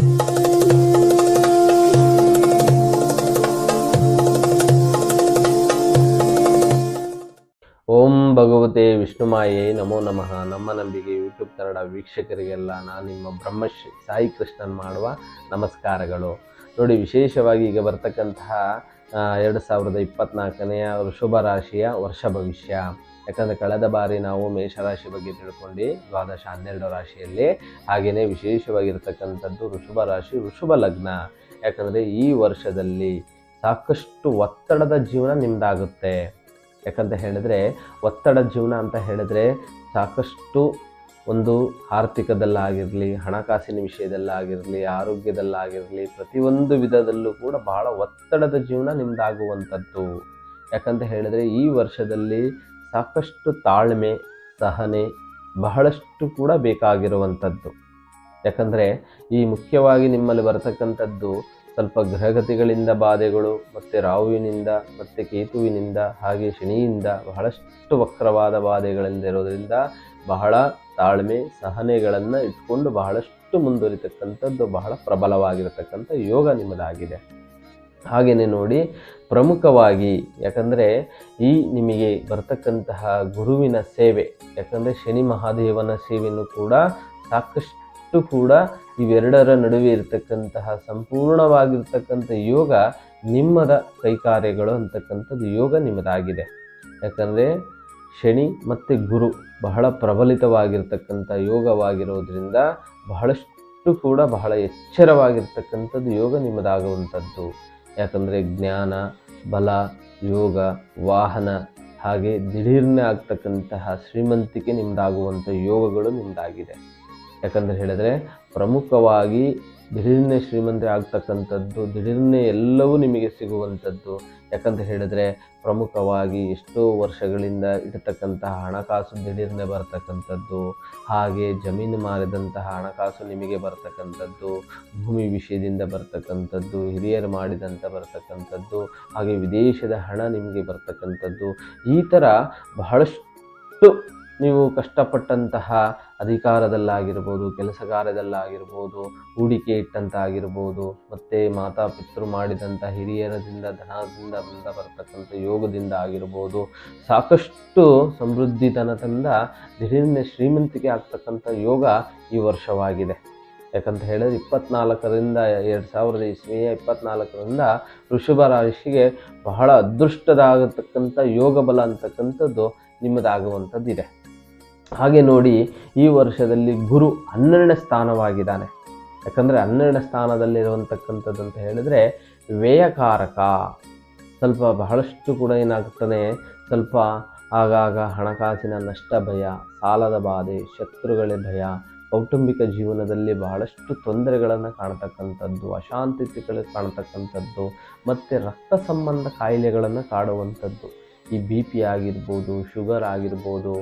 ಓಂ ಭಗವತೆ ವಿಷ್ಣುಮಾಯೇ ನಮೋ ನಮಃ. ನಮ್ಮ ನಂಬಿಕೆ ಯೂಟ್ಯೂಬ್ ಕನ್ನಡ ವೀಕ್ಷಕರಿಗೆಲ್ಲ ನಾನು ನಿಮ್ಮ ಬ್ರಹ್ಮಶ್ರೀ ಸಾಯಿ ಕೃಷ್ಣನ್ ಮಾಡುವ ನಮಸ್ಕಾರಗಳು. ನೋಡಿ, ವಿಶೇಷವಾಗಿ ಈಗ ಬರ್ತಕ್ಕಂತಹ ಎರಡು ಸಾವಿರದ ಇಪ್ಪತ್ನಾಲ್ಕನೆಯ ವೃಷಭ ರಾಶಿಯ ವರ್ಷ ಭವಿಷ್ಯ. ಯಾಕಂದರೆ ಕಳೆದ ಬಾರಿ ನಾವು ಮೇಷರಾಶಿ ಬಗ್ಗೆ ತಿಳ್ಕೊಂಡು, ದ್ವಾದಶ ಹನ್ನೆರಡು ರಾಶಿಯಲ್ಲಿ. ಹಾಗೆಯೇ ವಿಶೇಷವಾಗಿರ್ತಕ್ಕಂಥದ್ದು ವೃಷಭ ರಾಶಿ, ವೃಷಭ ಲಗ್ನ. ಯಾಕಂದರೆ ಈ ವರ್ಷದಲ್ಲಿ ಸಾಕಷ್ಟು ಒತ್ತಡದ ಜೀವನ ನಿಮ್ದಾಗುತ್ತೆ. ಯಾಕಂತ ಹೇಳಿದ್ರೆ ಒತ್ತಡ ಜೀವನ ಅಂತ ಹೇಳಿದ್ರೆ ಸಾಕಷ್ಟು ಒಂದು ಆರ್ಥಿಕದಲ್ಲಾಗಿರಲಿ, ಹಣಕಾಸಿನ ವಿಷಯದಲ್ಲಾಗಿರಲಿ, ಆರೋಗ್ಯದಲ್ಲಾಗಿರಲಿ, ಪ್ರತಿಯೊಂದು ವಿಧದಲ್ಲೂ ಕೂಡ ಬಹಳ ಒತ್ತಡದ ಜೀವನ ನಿಮ್ದಾಗುವಂಥದ್ದು. ಯಾಕಂತ ಹೇಳಿದರೆ ಈ ವರ್ಷದಲ್ಲಿ ಸಾಕಷ್ಟು ತಾಳ್ಮೆ, ಸಹನೆ ಬಹಳಷ್ಟು ಕೂಡ ಬೇಕಾಗಿರುವಂಥದ್ದು. ಯಾಕಂದರೆ ಈ ಮುಖ್ಯವಾಗಿ ನಿಮ್ಮಲ್ಲಿ ಬರತಕ್ಕಂಥದ್ದು ಸ್ವಲ್ಪ ಗ್ರಹಗತಿಗಳಿಂದ ಬಾಧೆಗಳು, ಮತ್ತು ರಾಹುವಿನಿಂದ, ಮತ್ತು ಕೇತುವಿನಿಂದ, ಹಾಗೆ ಶನಿಯಿಂದ ಬಹಳಷ್ಟು ವಕ್ರವಾದ ಬಾಧೆಗಳಿಂದ ಇರೋದರಿಂದ ಬಹಳ ತಾಳ್ಮೆ, ಸಹನೆಗಳನ್ನು ಇಟ್ಕೊಂಡು ಬಹಳಷ್ಟು ಮುಂದುವರಿತಕ್ಕಂಥದ್ದು ಬಹಳ ಪ್ರಬಲವಾಗಿರತಕ್ಕಂಥ ಯೋಗ ನಿಮ್ಮದಾಗಿದೆ. ಹಾಗೆಯೇ ನೋಡಿ, ಪ್ರಮುಖವಾಗಿ ಯಾಕಂದರೆ ಈ ನಿಮಗೆ ಬರ್ತಕ್ಕಂತಹ ಗುರುವಿನ ಸೇವೆ, ಯಾಕಂದರೆ ಶನಿ ಮಹಾದೇವನ ಸೇವೆಯನ್ನು ಕೂಡ ಸಾಕಷ್ಟು ಕೂಡ ಇವೆರಡರ ನಡುವೆ ಇರತಕ್ಕಂತಹ ಸಂಪೂರ್ಣವಾಗಿರ್ತಕ್ಕಂಥ ಯೋಗ ನಿಮ್ಮದ ಕೈಕಾರ್ಯಗಳು ಅಂತಕ್ಕಂಥದ್ದು ಯೋಗ ನಿಮ್ಮದಾಗಿದೆ. ಯಾಕಂದರೆ ಶನಿ ಮತ್ತು ಗುರು ಬಹಳ ಪ್ರಬಲಿತವಾಗಿರ್ತಕ್ಕಂಥ ಯೋಗವಾಗಿರೋದ್ರಿಂದ ಬಹಳಷ್ಟು ಕೂಡ ಬಹಳ ಎಚ್ಚರವಾಗಿರ್ತಕ್ಕಂಥದ್ದು ಯೋಗ ನಿಮ್ಮದಾಗುವಂಥದ್ದು. ಯಾಕಂದರೆ ಜ್ಞಾನ, ಬಲ, ಯೋಗ, ವಾಹನ ಹಾಗೆ ದಿಢೀರ್ನೇ ಆಗ್ತಕ್ಕಂತಹ ಶ್ರೀಮಂತಿಕೆ ನಿಮ್ಮದಾಗುವಂಥ ಯೋಗಗಳು ನಿಮ್ಮದಾಗಿದೆ ಯಾಕಂದರೆ ಹೇಳಿದ್ರೆ ಪ್ರಮುಖವಾಗಿ ದಿಢೀರ್ನೆ ಶ್ರೀಮಂತ ಆಗ್ತಕ್ಕಂಥದ್ದು, ದಿಢೀರ್ನೆ ಎಲ್ಲವೂ ನಿಮಗೆ ಸಿಗುವಂಥದ್ದು. ಯಾಕಂತ ಹೇಳಿದ್ರೆ, ಪ್ರಮುಖವಾಗಿ ಎಷ್ಟೋ ವರ್ಷಗಳಿಂದ ಇಡತಕ್ಕಂತಹ ಹಣಕಾಸು ದಿಢೀರನೆ ಬರ್ತಕ್ಕಂಥದ್ದು, ಹಾಗೆ ಜಮೀನು ಮಾರಿದಂತಹ ಹಣಕಾಸು ನಿಮಗೆ ಬರ್ತಕ್ಕಂಥದ್ದು, ಭೂಮಿ ವಿಷಯದಿಂದ ಬರ್ತಕ್ಕಂಥದ್ದು, ಹಿರಿಯರು ಮಾಡಿದಂಥ ಬರ್ತಕ್ಕಂಥದ್ದು, ಹಾಗೆ ವಿದೇಶದ ಹಣ ನಿಮಗೆ ಬರ್ತಕ್ಕಂಥದ್ದು. ಈ ಥರ ಬಹಳಷ್ಟು ನೀವು ಕಷ್ಟಪಟ್ಟಂತಹ ಅಧಿಕಾರದಲ್ಲಾಗಿರ್ಬೋದು ಕೆಲಸ ಕಾರ್ಯದಲ್ಲಾಗಿರ್ಬೋದು ಹೂಡಿಕೆ ಇಟ್ಟಂತಾಗಿರ್ಬೋದು, ಮತ್ತು ಮಾತಾ ಪಿತೃ ಮಾಡಿದಂಥ ಹಿರಿಯರದಿಂದ, ಧನದಿಂದ ಬಂದ ಬರ್ತಕ್ಕಂಥ ಯೋಗದಿಂದ ಆಗಿರ್ಬೋದು, ಸಾಕಷ್ಟು ಸಮೃದ್ಧಿ ತನದಿಂದ ದಿಢೀರ್ನೆ ಶ್ರೀಮಂತಿಕೆ ಆಗ್ತಕ್ಕಂಥ ಯೋಗ ಈ ವರ್ಷವಾಗಿದೆ. ಯಾಕಂತ ಹೇಳಿದ್ರೆ ಇಪ್ಪತ್ನಾಲ್ಕರಿಂದ ಎರಡು ಸಾವಿರದ ಇಸ್ವಿಯ ಇಪ್ಪತ್ನಾಲ್ಕರಿಂದ ವೃಷಭ ರಾಶಿಗೆ ಬಹಳ ಅದೃಷ್ಟದಾಗತಕ್ಕಂಥ ಯೋಗ ಬಲ ಅಂತಕ್ಕಂಥದ್ದು ನಿಮ್ಮದಾಗುವಂಥದ್ದಿದೆ. ಹಾಗೆ ನೋಡಿ ಈ ವರ್ಷದಲ್ಲಿ ಗುರು ಹನ್ನೆರಡನೇ ಸ್ಥಾನವಾಗಿದ್ದಾನೆ. ಯಾಕಂದರೆ ಹನ್ನೆರಡನೇ ಸ್ಥಾನದಲ್ಲಿರುವಂತಕ್ಕಂಥದ್ದು ಅಂತ ಹೇಳಿದರೆ ವ್ಯಯಕಾರಕ. ಸ್ವಲ್ಪ ಬಹಳಷ್ಟು ಕೂಡ ಏನಾಗ್ತಾನೆ ಸ್ವಲ್ಪ ಆಗಾಗ ಹಣಕಾಸಿನ ನಷ್ಟ ಭಯ, ಸಾಲದ ಬಾಧೆ, ಶತ್ರುಗಳ ಭಯ, ಕೌಟುಂಬಿಕ ಜೀವನದಲ್ಲಿ ಬಹಳಷ್ಟು ತೊಂದರೆಗಳನ್ನು ಕಾಣತಕ್ಕಂಥದ್ದು ಅಶಾಂತಿಗಳು ಕಾಣತಕ್ಕಂಥದ್ದು, ಮತ್ತು ರಕ್ತ ಸಂಬಂಧ ಕಾಯಿಲೆಗಳನ್ನು ಕಾಡುವಂಥದ್ದು. ಈ ಬಿ ಪಿ ಆಗಿರ್ಬೋದು, ಶುಗರ್ ಆಗಿರ್ಬೋದು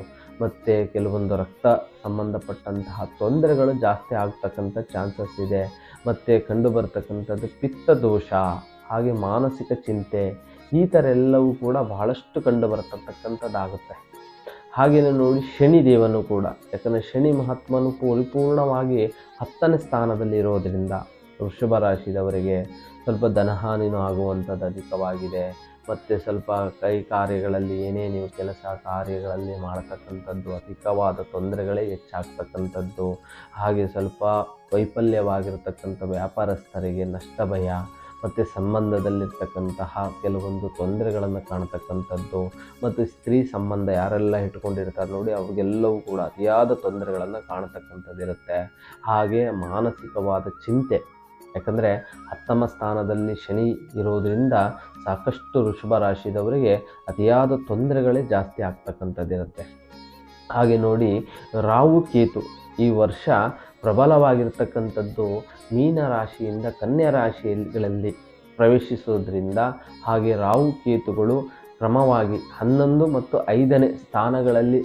ಮತ್ತು ಕೆಲವೊಂದು ರಕ್ತ ಸಂಬಂಧಪಟ್ಟಂತಹ ತೊಂದರೆಗಳು ಜಾಸ್ತಿ ಆಗ್ತಕ್ಕಂಥ ಚಾನ್ಸಸ್ ಇದೆ. ಮತ್ತು ಕಂಡು ಬರ್ತಕ್ಕಂಥದ್ದು ಪಿತ್ತ ದೋಷ, ಹಾಗೆ ಮಾನಸಿಕ ಚಿಂತೆ, ಈ ಥರ ಎಲ್ಲವೂ ಕೂಡ ಬಹಳಷ್ಟು ಕಂಡು ಬರ್ತಕ್ಕಂಥದ್ದಾಗುತ್ತೆ. ಹಾಗೆಯೇ ನೋಡಿ ಶನಿ ದೇವನು ಕೂಡ, ಯಾಕಂದರೆ ಶನಿ ಮಹಾತ್ಮನು ಪರಿಪೂರ್ಣವಾಗಿ ಹತ್ತನೇ ಸ್ಥಾನದಲ್ಲಿ ಇರೋದರಿಂದ ವೃಷಭ ರಾಶಿದವರಿಗೆ ಸ್ವಲ್ಪ ಧನಹಾನಿನೂ ಆಗುವಂಥದ್ದು ಅಧಿಕವಾಗಿದೆ. ಮತ್ತು ಸ್ವಲ್ಪ ಕೈ ಕಾರ್ಯಗಳಲ್ಲಿ ಏನೇ ನೀವು ಕೆಲಸ ಕಾರ್ಯಗಳಲ್ಲಿ ಮಾಡತಕ್ಕಂಥದ್ದು, ಅಧಿಕವಾದ ತೊಂದರೆಗಳೇ ಹೆಚ್ಚಾಗ್ತಕ್ಕಂಥದ್ದು, ಹಾಗೆ ಸ್ವಲ್ಪ ವೈಫಲ್ಯವಾಗಿರ್ತಕ್ಕಂಥ ವ್ಯಾಪಾರಸ್ಥರಿಗೆ ನಷ್ಟ ಭಯ ಮತ್ತು ಸಂಬಂಧದಲ್ಲಿರ್ತಕ್ಕಂತಹ ಕೆಲವೊಂದು ತೊಂದರೆಗಳನ್ನು ಕಾಣತಕ್ಕಂಥದ್ದು, ಮತ್ತು ಸ್ತ್ರೀ ಸಂಬಂಧ ಯಾರೆಲ್ಲ ಇಟ್ಕೊಂಡಿರ್ತಾರೆ ನೋಡಿ, ಅವ್ರಿಗೆಲ್ಲವೂ ಕೂಡ ಅತಿಯಾದ ತೊಂದರೆಗಳನ್ನು ಕಾಣತಕ್ಕಂಥದ್ದಿರುತ್ತೆ. ಹಾಗೆ ಮಾನಸಿಕವಾದ ಚಿಂತೆ ಯಾಕಂದರೆ ಹತ್ತಮ ಸ್ಥಾನದಲ್ಲಿ ಶನಿ ಇರೋದರಿಂದ ಸಾಕಷ್ಟು ವೃಷಭ ರಾಶಿದವರಿಗೆ ಅತಿಯಾದ ತೊಂದರೆಗಳೇ ಜಾಸ್ತಿ ಆಗ್ತಕ್ಕಂಥದ್ದಿರುತ್ತೆ. ಹಾಗೆ ನೋಡಿ ರಾಹು ಕೇತು ಈ ವರ್ಷ ಪ್ರಬಲವಾಗಿರ್ತಕ್ಕಂಥದ್ದು ಮೀನ ರಾಶಿಯಿಂದ ಕನ್ಯಾ ರಾಶಿಗಳಲ್ಲಿ ಪ್ರವೇಶಿಸೋದ್ರಿಂದ ಹಾಗೆ ರಾಹು ಕೇತುಗಳು ಕ್ರಮವಾಗಿ ಹನ್ನೊಂದು ಮತ್ತು ಐದನೇ ಸ್ಥಾನಗಳಲ್ಲಿ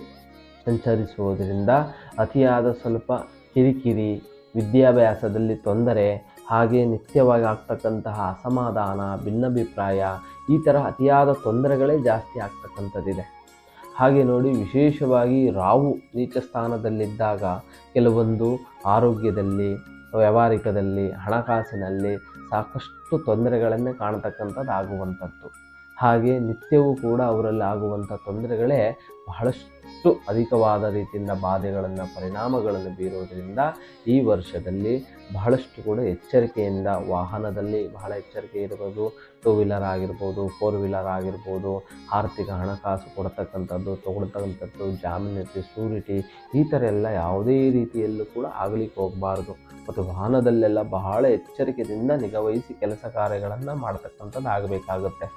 ಸಂಚರಿಸುವುದರಿಂದ ಅತಿಯಾದ ಸ್ವಲ್ಪ ಕಿರಿಕಿರಿ, ವಿದ್ಯಾಭ್ಯಾಸದಲ್ಲಿ ತೊಂದರೆ ಹಾಗೆ ನಿತ್ಯವಾಗಿ ಆಗ್ತಕ್ಕಂತಹ ಅಸಮಾಧಾನ, ಭಿನ್ನಾಭಿಪ್ರಾಯ ಈ ಥರ ಅತಿಯಾದ ತೊಂದರೆಗಳೇ ಜಾಸ್ತಿ ಆಗ್ತಕ್ಕಂಥದ್ದಿದೆ. ಹಾಗೆ ನೋಡಿ ವಿಶೇಷವಾಗಿ ರಾವು ನೀಚ ಸ್ಥಾನದಲ್ಲಿದ್ದಾಗ ಕೆಲವೊಂದು ಆರೋಗ್ಯದಲ್ಲಿ, ವ್ಯವಹಾರಿಕದಲ್ಲಿ, ಹಣಕಾಸಿನಲ್ಲಿ ಸಾಕಷ್ಟು ತೊಂದರೆಗಳನ್ನೇ ಕಾಣತಕ್ಕಂಥದ್ದು ಆಗುವಂಥದ್ದು ಹಾಗೆ ನಿತ್ಯವೂ ಕೂಡ ಅವರಲ್ಲಿ ಆಗುವಂಥ ತೊಂದರೆಗಳೇ ಬಹಳಷ್ಟು ಅಧಿಕವಾದ ರೀತಿಯಿಂದ ಬಾಧೆಗಳನ್ನು, ಪರಿಣಾಮಗಳನ್ನು ಬೀರೋದರಿಂದ ಈ ವರ್ಷದಲ್ಲಿ ಬಹಳಷ್ಟು ಕೂಡ ಎಚ್ಚರಿಕೆಯಿಂದ ವಾಹನದಲ್ಲಿ ಬಹಳ ಎಚ್ಚರಿಕೆ ಇರ್ಬೋದು. ಟೂ ವೀಲರ್ ಆಗಿರ್ಬೋದು ಫೋರ್ ವೀಲರ್ ಆಗಿರ್ಬೋದು, ಆರ್ಥಿಕ ಹಣಕಾಸು ಕೊಡ್ತಕ್ಕಂಥದ್ದು, ತೊಗೊಳ್ತಕ್ಕಂಥದ್ದು ಜಾಮೀನತಿ ಸೂರಿಟಿ, ಈ ಥರ ಎಲ್ಲ ಯಾವುದೇ ರೀತಿಯಲ್ಲೂ ಕೂಡ ಆಗಲಿಕ್ಕೆ ಹೋಗಬಾರ್ದು. ಮತ್ತು ವಾಹನದಲ್ಲೆಲ್ಲ ಬಹಳ ಎಚ್ಚರಿಕೆಯಿಂದ ನಿಗವಹಿಸಿ ಕೆಲಸ ಕಾರ್ಯಗಳನ್ನು ಮಾಡ್ತಕ್ಕಂಥದ್ದು ಆಗಬೇಕಾಗುತ್ತೆ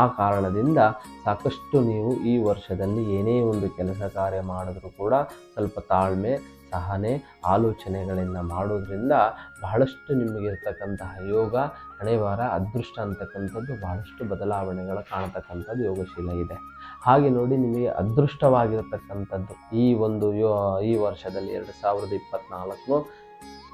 ಆ ಕಾರಣದಿಂದ ಸಾಕಷ್ಟು ನೀವು ಈ ವರ್ಷದಲ್ಲಿ ಏನೇ ಒಂದು ಕೆಲಸ ಕಾರ್ಯ ಮಾಡಿದ್ರೂ ಕೂಡ ಸ್ವಲ್ಪ ತಾಳ್ಮೆ, ಸಹನೆ ಆಲೋಚನೆಗಳನ್ನು ಮಾಡೋದ್ರಿಂದ ಬಹಳಷ್ಟು ನಿಮಗಿರ್ತಕ್ಕಂತಹ ಯೋಗ, ಹಣೆವಾರ, ಅದೃಷ್ಟ ಅಂತಕ್ಕಂಥದ್ದು ಬಹಳಷ್ಟು ಬದಲಾವಣೆಗಳು ಕಾಣತಕ್ಕಂಥದ್ದು ಯೋಗಶೀಲ ಇದೆ. ಹಾಗೆ ನೋಡಿ ನಿಮಗೆ ಅದೃಷ್ಟವಾಗಿರತಕ್ಕಂಥದ್ದು ಈ ಒಂದು ಯೋ, ಈ ವರ್ಷದಲ್ಲಿ ಎರಡು ಸಾವಿರದ ಇಪ್ಪತ್ತ್ನಾಲ್ಕು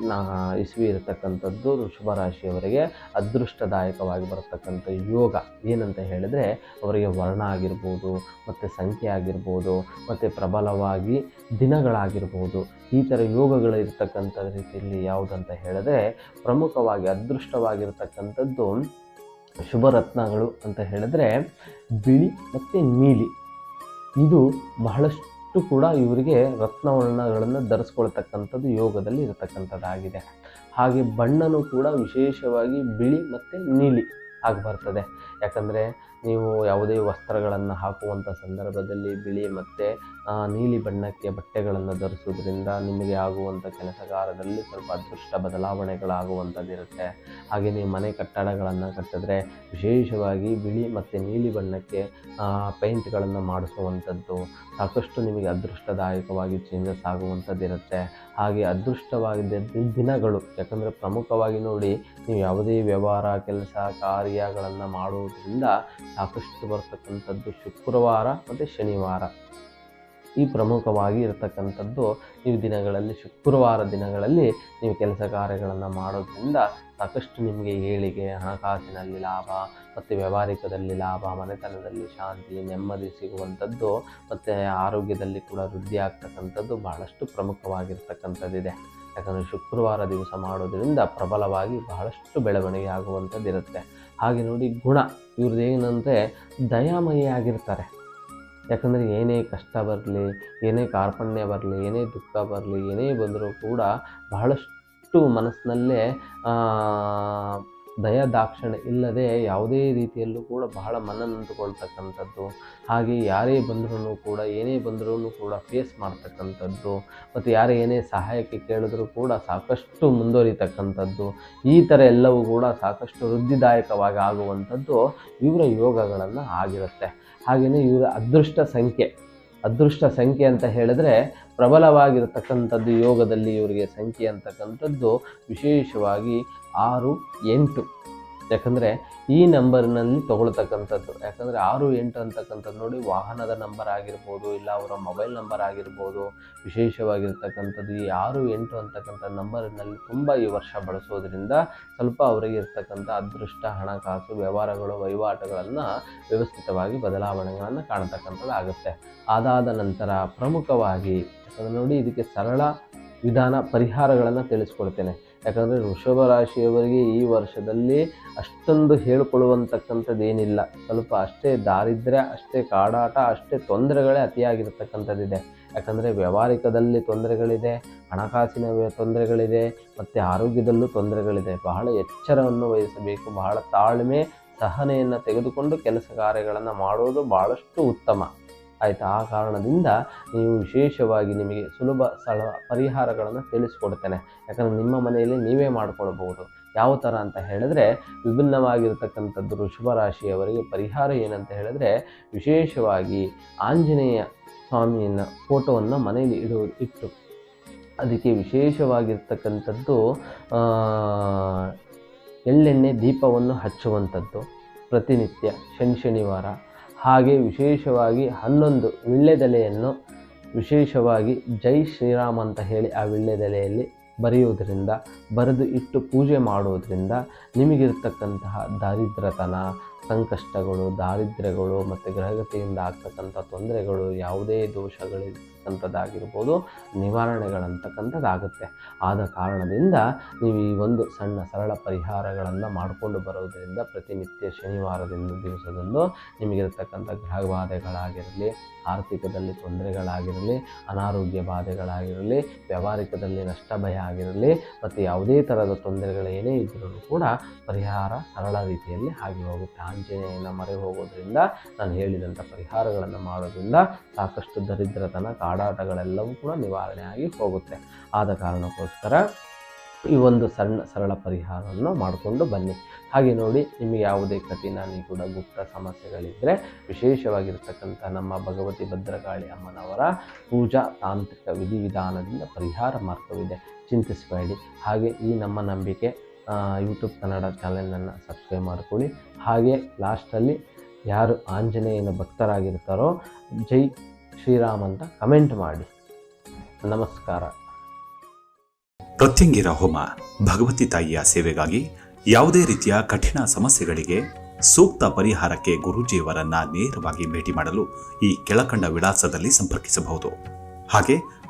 ನಾ ಇಸ್ವಿ ಇರತಕ್ಕಂಥದ್ದು ವೃಷಭ ರಾಶಿಯವರಿಗೆ ಅದೃಷ್ಟದಾಯಕವಾಗಿ ಬರತಕ್ಕಂಥ ಯೋಗ. ಏನಂತ ಹೇಳಿದರೆ, ಅವರಿಗೆ ವರ್ಣ ಆಗಿರ್ಬೋದು, ಮತ್ತು ಸಂಖ್ಯೆ ಆಗಿರ್ಬೋದು, ಮತ್ತು ಪ್ರಬಲವಾಗಿ ದಿನಗಳಾಗಿರ್ಬೋದು. ಈ ಥರ ಯೋಗಗಳು ಇರ್ತಕ್ಕಂಥ ರೀತಿಯಲ್ಲಿ ಯಾವುದಂತ ಹೇಳಿದ್ರೆ, ಪ್ರಮುಖವಾಗಿ ಅದೃಷ್ಟವಾಗಿರ್ತಕ್ಕಂಥದ್ದು ಶುಭರತ್ನಗಳು ಅಂತ ಹೇಳಿದ್ರೆ, ಬಿಳಿ ಮತ್ತು ನೀಲಿ. ಇದು ಬಹಳಷ್ಟು ಅಷ್ಟು ಕೂಡ ಇವರಿಗೆ ರತ್ನವರ್ಣಗಳನ್ನು ಧರಿಸ್ಕೊಳ್ತಕ್ಕಂಥದ್ದು ಯೋಗದಲ್ಲಿ ಇರತಕ್ಕಂಥದ್ದಾಗಿದೆ. ಹಾಗೆ ಬಣ್ಣನೂ ಕೂಡ ವಿಶೇಷವಾಗಿ ಬಿಳಿ ಮತ್ತು ನೀಲಿ ಆಗಿ ಬರ್ತದೆ. ಯಾಕಂದರೆ ನೀವು ಯಾವುದೇ ವಸ್ತ್ರಗಳನ್ನು ಹಾಕುವಂಥ ಸಂದರ್ಭದಲ್ಲಿ ಬಿಳಿ ಮತ್ತು ನೀಲಿ ಬಣ್ಣಕ್ಕೆ ಬಟ್ಟೆಗಳನ್ನು ಧರಿಸೋದ್ರಿಂದ ನಿಮಗೆ ಆಗುವಂಥ ಕೆಲಸಗಾರದಲ್ಲಿ ಸ್ವಲ್ಪ ಅದೃಷ್ಟ ಬದಲಾವಣೆಗಳಾಗುವಂಥದ್ದಿರುತ್ತೆ ಹಾಗೆ ನೀವು ಮನೆ ಕಟ್ಟಡಗಳನ್ನು ಕಟ್ಟಿದ್ರೆ ವಿಶೇಷವಾಗಿ ಬಿಳಿ ಮತ್ತು ನೀಲಿ ಬಣ್ಣಕ್ಕೆ ಪೇಂಟ್ಗಳನ್ನು ಮಾಡಿಸುವಂಥದ್ದು ಸಾಕಷ್ಟು ನಿಮಗೆ ಅದೃಷ್ಟದಾಯಕವಾಗಿ ಚೇಂಜಸ್ ಆಗುವಂಥದ್ದಿರುತ್ತೆ ಹಾಗೆ ಅದೃಷ್ಟವಾಗಿದ್ದ ದಿನಗಳು ಯಾಕಂದರೆ ಪ್ರಮುಖವಾಗಿ ನೋಡಿ ನೀವು ಯಾವುದೇ ವ್ಯವಹಾರ, ಕೆಲಸ, ಕಾರ್ಯಗಳನ್ನು ಮಾಡುವುದರಿಂದ ಸಾಕಷ್ಟು ಬರ್ತಕ್ಕಂಥದ್ದು ಶುಕ್ರವಾರ ಮತ್ತು ಶನಿವಾರ. ಈ ಪ್ರಮುಖವಾಗಿ ಇರತಕ್ಕಂಥದ್ದು ನೀವು ದಿನಗಳಲ್ಲಿ ಶುಕ್ರವಾರ ದಿನಗಳಲ್ಲಿ ನೀವು ಕೆಲಸ ಕಾರ್ಯಗಳನ್ನು ಮಾಡೋದ್ರಿಂದ ಸಾಕಷ್ಟು ನಿಮಗೆ ಏಳಿಗೆ, ಹಣಕಾಸಿನಲ್ಲಿ ಲಾಭ, ಮತ್ತು ವ್ಯವಹಾರಿಕದಲ್ಲಿ ಲಾಭ, ಮನೆತನದಲ್ಲಿ ಶಾಂತಿ, ನೆಮ್ಮದಿ ಸಿಗುವಂಥದ್ದು, ಮತ್ತು ಆರೋಗ್ಯದಲ್ಲಿ ಕೂಡ ವೃದ್ಧಿ ಆಗ್ತಕ್ಕಂಥದ್ದು ಬಹಳಷ್ಟು ಪ್ರಮುಖವಾಗಿರ್ತಕ್ಕಂಥದ್ದಿದೆ. ಯಾಕಂದರೆ ಶುಕ್ರವಾರ ದಿವಸ ಮಾಡೋದರಿಂದ ಪ್ರಬಲವಾಗಿ ಬಹಳಷ್ಟು ಬೆಳವಣಿಗೆ ಆಗುವಂಥದ್ದಿರುತ್ತೆ. ಹಾಗೆ ನೋಡಿ ಗುಣ. ಇವ್ರದ್ದು ಏನಂದರೆ ದಯಾಮಯಿ ಆಗಿರ್ತಾರೆ. ಯಾಕಂದರೆ ಏನೇ ಕಷ್ಟ ಬರಲಿ, ಏನೇ ಕಾರ್ಪಣ್ಯ ಬರಲಿ, ಏನೇ ದುಃಖ ಬರಲಿ, ಏನೇ ಬಂದರೂ ಕೂಡ ಬಹಳಷ್ಟು ಮನಸ್ಸಿನಲ್ಲೇ ದಯ ಇಲ್ಲದೆ ಯಾವುದೇ ರೀತಿಯಲ್ಲೂ ಕೂಡ ಬಹಳ ಮನನೊಂದುಕೊಳ್ತಕ್ಕಂಥದ್ದು ಹಾಗೆ ಯಾರೇ ಬಂದರೂ ಕೂಡ, ಏನೇ ಬಂದರೂ ಕೂಡ ಫೇಸ್ ಮಾಡ್ತಕ್ಕಂಥದ್ದು, ಮತ್ತು ಯಾರೇ ಏನೇ ಸಹಾಯಕ್ಕೆ ಕೇಳಿದರೂ ಕೂಡ ಸಾಕಷ್ಟು ಮುಂದುವರಿತಕ್ಕಂಥದ್ದು, ಈ ಥರ ಎಲ್ಲವೂ ಕೂಡ ಸಾಕಷ್ಟು ವೃದ್ಧಿದಾಯಕವಾಗಿ ಆಗುವಂಥದ್ದು ಇವರ ಯೋಗಗಳನ್ನು ಆಗಿರುತ್ತೆ. ಹಾಗೆಯೇ ಇವರ ಅದೃಷ್ಟ ಸಂಖ್ಯೆ ಅದೃಷ್ಟ ಸಂಖ್ಯೆ ಅಂತ ಹೇಳಿದ್ರೆ ಪ್ರಬಲವಾಗಿರತಕ್ಕಂಥದ್ದು ಯೋಗದಲ್ಲಿ ಇವರಿಗೆ ಸಂಖ್ಯೆ ಅಂತಕ್ಕಂಥದ್ದು ವಿಶೇಷವಾಗಿ ಆರು ಎಂಟು. ಯಾಕಂದರೆ ಈ ನಂಬರ್ನಲ್ಲಿ ತೊಗೊಳ್ತಕ್ಕಂಥದ್ದು. ಯಾಕಂದರೆ ಆರು ಎಂಟು ಅಂತಕ್ಕಂಥದ್ದು ನೋಡಿ, ವಾಹನದ ನಂಬರ್ ಆಗಿರ್ಬೋದು, ಇಲ್ಲ ಅವರ ಮೊಬೈಲ್ ನಂಬರ್ ಆಗಿರ್ಬೋದು, ವಿಶೇಷವಾಗಿರ್ತಕ್ಕಂಥದ್ದು ಈ ಆರು ಎಂಟು ಅಂತಕ್ಕಂಥ ನಂಬರ್ನಲ್ಲಿ ತುಂಬ ಈ ವರ್ಷ ಬಳಸೋದ್ರಿಂದ ಸ್ವಲ್ಪ ಅವರಿಗೆ ಇರ್ತಕ್ಕಂಥ ಅದೃಷ್ಟ ಹಣಕಾಸು ವ್ಯವಹಾರಗಳು, ವಹಿವಾಟುಗಳನ್ನು ವ್ಯವಸ್ಥಿತವಾಗಿ ಬದಲಾವಣೆಗಳನ್ನು ಕಾಣತಕ್ಕಂಥದ್ದು ಆಗುತ್ತೆ. ಅದಾದ ನಂತರ ಪ್ರಮುಖವಾಗಿ ನೋಡಿ, ಇದಕ್ಕೆ ಸರಳ ವಿಧಾನ ಪರಿಹಾರಗಳನ್ನು ತಿಳಿಸ್ಕೊಡ್ತೇನೆ. ಯಾಕಂದರೆ ವೃಷಭ ರಾಶಿಯವರಿಗೆ ಈ ವರ್ಷದಲ್ಲಿ ಅಷ್ಟೊಂದು ಹೇಳಿಕೊಳ್ಳುವಂತಕ್ಕಂಥದ್ದೇನಿಲ್ಲ ಸ್ವಲ್ಪ ಅಷ್ಟೇ ದಾರಿದ್ರ್ಯ, ಅಷ್ಟೇ ಕಾಡಾಟ, ಅಷ್ಟೇ ತೊಂದರೆಗಳೇ ಅತಿಯಾಗಿರ್ತಕ್ಕಂಥದ್ದಿದೆ. ಯಾಕಂದರೆ ವ್ಯವಹಾರಿಕದಲ್ಲಿ ತೊಂದರೆಗಳಿದೆ, ಹಣಕಾಸಿನ ತೊಂದರೆಗಳಿದೆ, ಮತ್ತು ಆರೋಗ್ಯದಲ್ಲೂ ತೊಂದರೆಗಳಿದೆ. ಬಹಳ ಎಚ್ಚರವನ್ನು ವಹಿಸಬೇಕು, ಬಹಳ ತಾಳ್ಮೆ, ಸಹನೆಯನ್ನು ತೆಗೆದುಕೊಂಡು ಕೆಲಸ ಕಾರ್ಯಗಳನ್ನು ಮಾಡೋದು ಭಾಳಷ್ಟು ಉತ್ತಮ. ಆಯಿತಾ? ಆ ಕಾರಣದಿಂದ ನೀವು ವಿಶೇಷವಾಗಿ ನಿಮಗೆ ಸುಲಭ ಸ್ಥಳ ಪರಿಹಾರಗಳನ್ನು ತಿಳಿಸ್ಕೊಡ್ತೇನೆ. ಯಾಕಂದರೆ ನಿಮ್ಮ ಮನೆಯಲ್ಲಿ ನೀವೇ ಮಾಡಿಕೊಳ್ಬಹುದು. ಯಾವ ಥರ ಅಂತ ಹೇಳಿದ್ರೆ, ವಿಭಿನ್ನವಾಗಿರ್ತಕ್ಕಂಥದ್ದು ವೃಷಭ ರಾಶಿಯವರಿಗೆ ಪರಿಹಾರ ಏನಂತ ಹೇಳಿದ್ರೆ, ವಿಶೇಷವಾಗಿ ಆಂಜನೇಯ ಸ್ವಾಮಿಯನ್ನ ಫೋಟೋವನ್ನು ಮನೆಯಲ್ಲಿ ಇಡುವುದು ಇಟ್ಟು. ಅದಕ್ಕೆ ವಿಶೇಷವಾಗಿರ್ತಕ್ಕಂಥದ್ದು ಎಳ್ಳೆಣ್ಣೆ ದೀಪವನ್ನು ಹಚ್ಚುವಂಥದ್ದು. ಪ್ರತಿನಿತ್ಯ, ಶನಿ ಶನಿವಾರ. ಹಾಗೆ ವಿಶೇಷವಾಗಿ ಹನ್ನೊಂದು ವಿಳ್ಳೆದೆಲೆಯನ್ನು ವಿಶೇಷವಾಗಿ ಜೈ ಶ್ರೀರಾಮ್ ಅಂತ ಹೇಳಿ ಆ ವಿಳ್ಳೆದೆಲೆಯಲ್ಲಿ ಬರೆಯುವುದರಿಂದ ಬರೆದು ಇಟ್ಟು ಪೂಜೆ ಮಾಡುವುದರಿಂದ ನಿಮಗಿರ್ತಕ್ಕಂತಹ ದಾರಿದ್ರತನ ಸಂಕಷ್ಟಗಳು, ದಾರಿದ್ರ್ಯಗಳು ಮತ್ತು ಗ್ರಹಗತಿಯಿಂದ ಆಗ್ತಕ್ಕಂಥ ತೊಂದರೆಗಳು ಯಾವುದೇ ದೋಷಗಳಿರ್ತಕ್ಕಂಥದ್ದಾಗಿರ್ಬೋದು ನಿವಾರಣೆಗಳಂತಕ್ಕಂಥದ್ದಾಗುತ್ತೆ. ಆದ ಕಾರಣದಿಂದ ನೀವು ಈ ಒಂದು ಸಣ್ಣ ಸರಳ ಪರಿಹಾರಗಳನ್ನು ಮಾಡಿಕೊಂಡು ಬರೋದರಿಂದ ಪ್ರತಿನಿತ್ಯ ಶನಿವಾರದಿಂದ ದಿವಸದಂದು ನಿಮಗಿರತಕ್ಕಂಥ ಗ್ರಹ ಬಾಧೆಗಳಾಗಿರಲಿ, ಆರ್ಥಿಕದಲ್ಲಿ ತೊಂದರೆಗಳಾಗಿರಲಿ, ಅನಾರೋಗ್ಯ ಬಾಧೆಗಳಾಗಿರಲಿ, ವ್ಯಾವಹಾರಿಕದಲ್ಲಿ ನಷ್ಟ ಭಯ ಆಗಿರಲಿ ಮತ್ತು ಯಾವುದೇ ಥರದ ತೊಂದರೆಗಳು ಏನೇ ಇದ್ದರೂ ಕೂಡ ಪರಿಹಾರ ಸರಳ ರೀತಿಯಲ್ಲಿ ಆಗಿ ಹೋಗುತ್ತೆ. ಆಂಜನೇಯನ ಮರೆ ಹೋಗೋದ್ರಿಂದ, ನಾನು ಹೇಳಿದಂಥ ಪರಿಹಾರಗಳನ್ನು ಮಾಡೋದ್ರಿಂದ ಸಾಕಷ್ಟು ದರಿದ್ರತನ, ಕಾಡಾಟಗಳೆಲ್ಲವೂ ಕೂಡ ನಿವಾರಣೆ ಆಗಿ ಹೋಗುತ್ತೆ. ಆದ ಕಾರಣಕ್ಕೋಸ್ಕರ ಈ ಒಂದು ಸಣ್ಣ, ಸರಳ ಪರಿಹಾರವನ್ನು ಮಾಡಿಕೊಂಡು ಬನ್ನಿ. ಹಾಗೆ ನೋಡಿ, ನಿಮಗೆ ಯಾವುದೇ ಕಠಿಣ ನಿಗೂಢ ಗುಪ್ತ ಸಮಸ್ಯೆಗಳಿದ್ದರೆ ವಿಶೇಷವಾಗಿರ್ತಕ್ಕಂಥ ನಮ್ಮ ಭಗವತಿ ಭದ್ರಕಾಳಿ ಅಮ್ಮನವರ ಪೂಜಾ ತಾಂತ್ರಿಕ ವಿಧಿವಿಧಾನದಿಂದ ಪರಿಹಾರ ಮಾರ್ಗವಿದೆ. ಚಿಂತಿಸಬೇಡಿ. ಹಾಗೆ ಈ ನಮ್ಮ ನಂಬಿಕೆ ಯೂಟ್ಯೂಬ್ ಕನ್ನಡ ಚಾನೆಲನ್ನು ಸಬ್ಸ್ಕ್ರೈಬ್ ಮಾಡ್ಕೊಳ್ಳಿ. ಹಾಗೆ ಲಾಸ್ಟಲ್ಲಿ ಯಾರು ಆಂಜನೇಯನ ಭಕ್ತರಾಗಿರ್ತಾರೋ ಜೈ ಶ್ರೀರಾಮ್ ಅಂತ ಕಮೆಂಟ್ ಮಾಡಿ. ನಮಸ್ಕಾರ. ಪ್ರತ್ಯಂಗಿರ ಹೋಮ, ಭಗವತಿ ತಾಯಿಯ ಸೇವೆಗಾಗಿ ಯಾವುದೇ ರೀತಿಯ ಕಠಿಣ ಸಮಸ್ಯೆಗಳಿಗೆ ಸೂಕ್ತ ಪರಿಹಾರಕ್ಕೆ ಗುರೂಜಿಯವರನ್ನ ನೇರವಾಗಿ ಭೇಟಿ ಮಾಡಲು ಈ ಕೆಳಕಂಡ ವಿಳಾಸದಲ್ಲಿ ಸಂಪರ್ಕಿಸಬಹುದು. ಹಾಗೆ